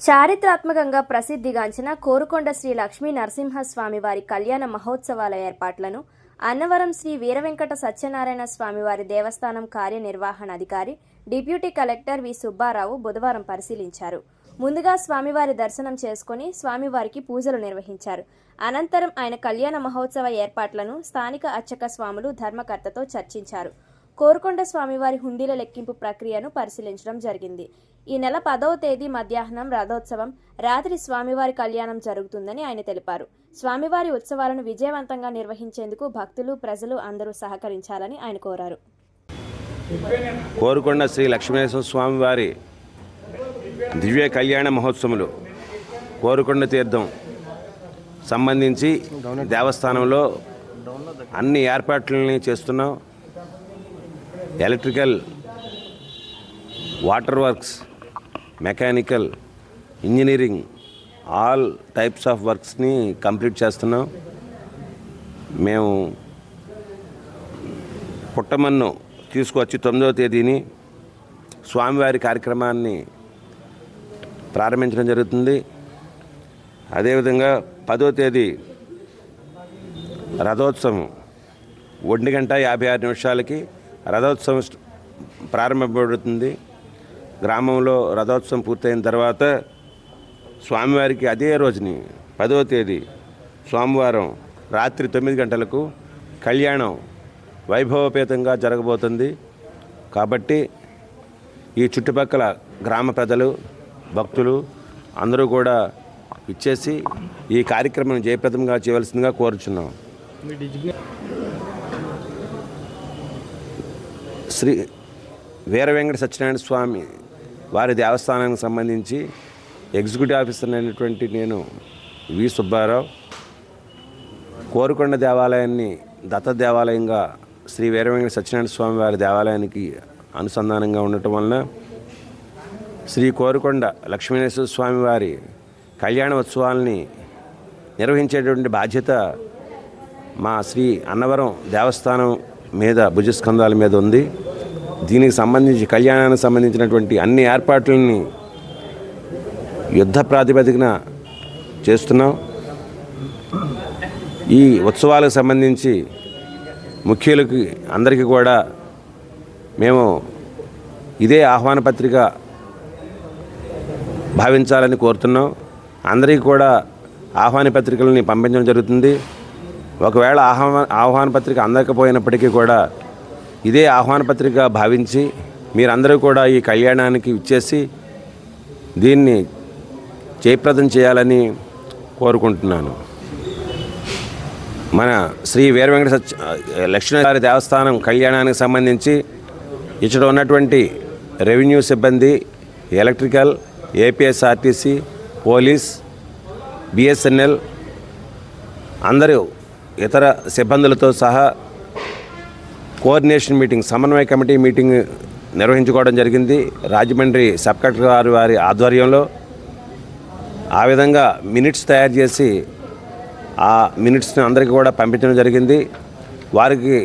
చారిత్రాత్మకంగా ప్రసిద్ధిగాంచిన కోరుకొండ శ్రీ లక్ష్మీ నరసింహస్వామి వారి కళ్యాణ మహోత్సవాల ఏర్పాట్లను అన్నవరం శ్రీ వీరవెంకట సత్యనారాయణ స్వామివారి దేవస్థానం దేవస్థానం కార్యనిర్వహణాధికారి డిప్యూటీ కలెక్టర్ వి సుబ్బారావు బుధవారం పరిశీలించారు. ముందుగా స్వామివారి దర్శనం చేసుకుని స్వామివారికి పూజలు నిర్వహించారు. అనంతరం ఆయన కళ్యాణ మహోత్సవ ఏర్పాట్లను స్థానిక అర్చక స్వాములు ధర్మకర్తతో చర్చించారు. కోరుకొండ స్వామివారి హుండీల లెక్కింపు ప్రక్రియను పరిశీలించడం జరిగింది. ఈ నెల పదవ తేదీ మధ్యాహ్నం రథోత్సవం రాత్రి స్వామివారి కళ్యాణం జరుగుతుందని ఆయన తెలిపారు. స్వామివారి ఉత్సవాలను విజయవంతంగా నిర్వహించేందుకు భక్తులు ప్రజలు అందరూ సహకరించాలని ఆయన కోరారు. కోరుకొండ శ్రీ లక్ష్మీనరసింహ స్వామివారి దివ్య కళ్యాణ మహోత్సవములు కోరుకొండ తీర్థం సంబంధించి దేవస్థానంలో అన్ని ఏర్పాట్లని చేస్తున్నాం. Electrical water works mechanical engineering all types of వర్క్స్ని complete చేస్తున్నాం. మేము పుట్టమన్ను తీసుకొచ్చి తొమ్మిదవ తేదీని స్వామివారి కార్యక్రమాన్ని ప్రారంభించడం జరుగుతుంది. అదేవిధంగా పదో తేదీ రథోత్సవం ఒంటి గంట యాభై ఆరు నిమిషాలకి రథోత్సవం స్ట్- గ్రామంలో రథోత్సవం పూర్తయిన తర్వాత స్వామివారికి అదే రోజుని పదవ తేదీ సోమవారం రాత్రి తొమ్మిది గంటలకు కళ్యాణం వైభవపేతంగా జరగబోతుంది. కాబట్టి ఈ చుట్టుపక్కల గ్రామ ప్రజలు భక్తులు అందరూ కూడా ఇచ్చేసి ఈ కార్యక్రమం జయప్రదంగా చేయవలసిందిగా కోరుచున్నాం. శ్రీ వీర వెంకట సత్యనారాయణ స్వామి వారి దేవస్థానానికి సంబంధించి ఎగ్జిక్యూటివ్ ఆఫీసర్ అయినటువంటి నేను వి సుబ్బారావు కోరుకొండ దేవాలయాన్ని దత్త దేవాలయంగా శ్రీ వీర వెంకట సత్యనారాయణ స్వామి వారి దేవాలయానికి అనుసంధానంగా ఉండటం వలన శ్రీ కోరుకొండ లక్ష్మీనరసింహ స్వామి వారి కళ్యాణ ఉత్సవాల్ని నిర్వహించేటువంటి బాధ్యత మా శ్రీ అన్నవరం దేవస్థానం మీద భుజస్కంధాల మీద ఉంది. దీనికి సంబంధించి కళ్యాణానికి సంబంధించినటువంటి అన్ని ఏర్పాట్లని యుద్ధ ప్రాతిపదికన చేస్తున్నాం. ఈ ఉత్సవాలకు సంబంధించి ముఖ్యులకి అందరికీ కూడా మేము ఇదే ఆహ్వాన పత్రిక భావించాలని కోరుతున్నాం. అందరికీ కూడా ఆహ్వాన పత్రికలని పంపించడం జరుగుతుంది. ఒకవేళ ఆహ్వా ఆహ్వాన పత్రిక అందకపోయినప్పటికీ కూడా ఇదే ఆహ్వాన పత్రిక భావించి మీరందరూ కూడా ఈ కళ్యాణానికి ఇచ్చేసి దీన్ని జయప్రదం చేయాలని కోరుకుంటున్నాను. మన శ్రీ వీర వెంకట సత్య లక్ష్మీవారి దేవస్థానం కళ్యాణానికి సంబంధించి ఇక్కడ ఉన్నటువంటి రెవెన్యూ సిబ్బంది ఎలక్ట్రికల్ ఏపీఎస్ఆర్టీసీ పోలీస్ బిఎస్ఎన్ఎల్ అందరూ ఇతర సిబ్బందులతో సహా కోఆర్డినేషన్ మీటింగ్ సమన్వయ కమిటీ మీటింగ్ నిర్వహించుకోవడం జరిగింది. రాజమండ్రి సబ్ కలెక్టర్ గారి వారి ఆధ్వర్యంలో ఆ విధంగా మినిట్స్ తయారు చేసి ఆ మినిట్స్ని అందరికీ కూడా పంపించడం జరిగింది. వారికి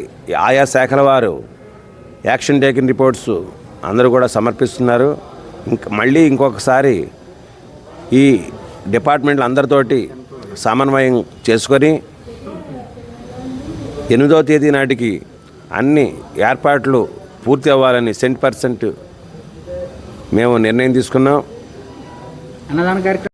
ఆయా శాఖల వారు యాక్షన్ టేకింగ్ రిపోర్ట్స్ అందరూ కూడా సమర్పిస్తున్నారు. ఇంక మళ్ళీ ఇంకొకసారి ఈ డిపార్ట్మెంట్ల అందరితోటి సమన్వయం చేసుకొని ఎనిమిదో తేదీ నాటికి అన్ని ఏర్పాట్లు పూర్తి అవ్వాలని సెంట్ పర్సెంట్ మేము నిర్ణయం తీసుకున్నాం. అన్నదాన కార్యక్రమం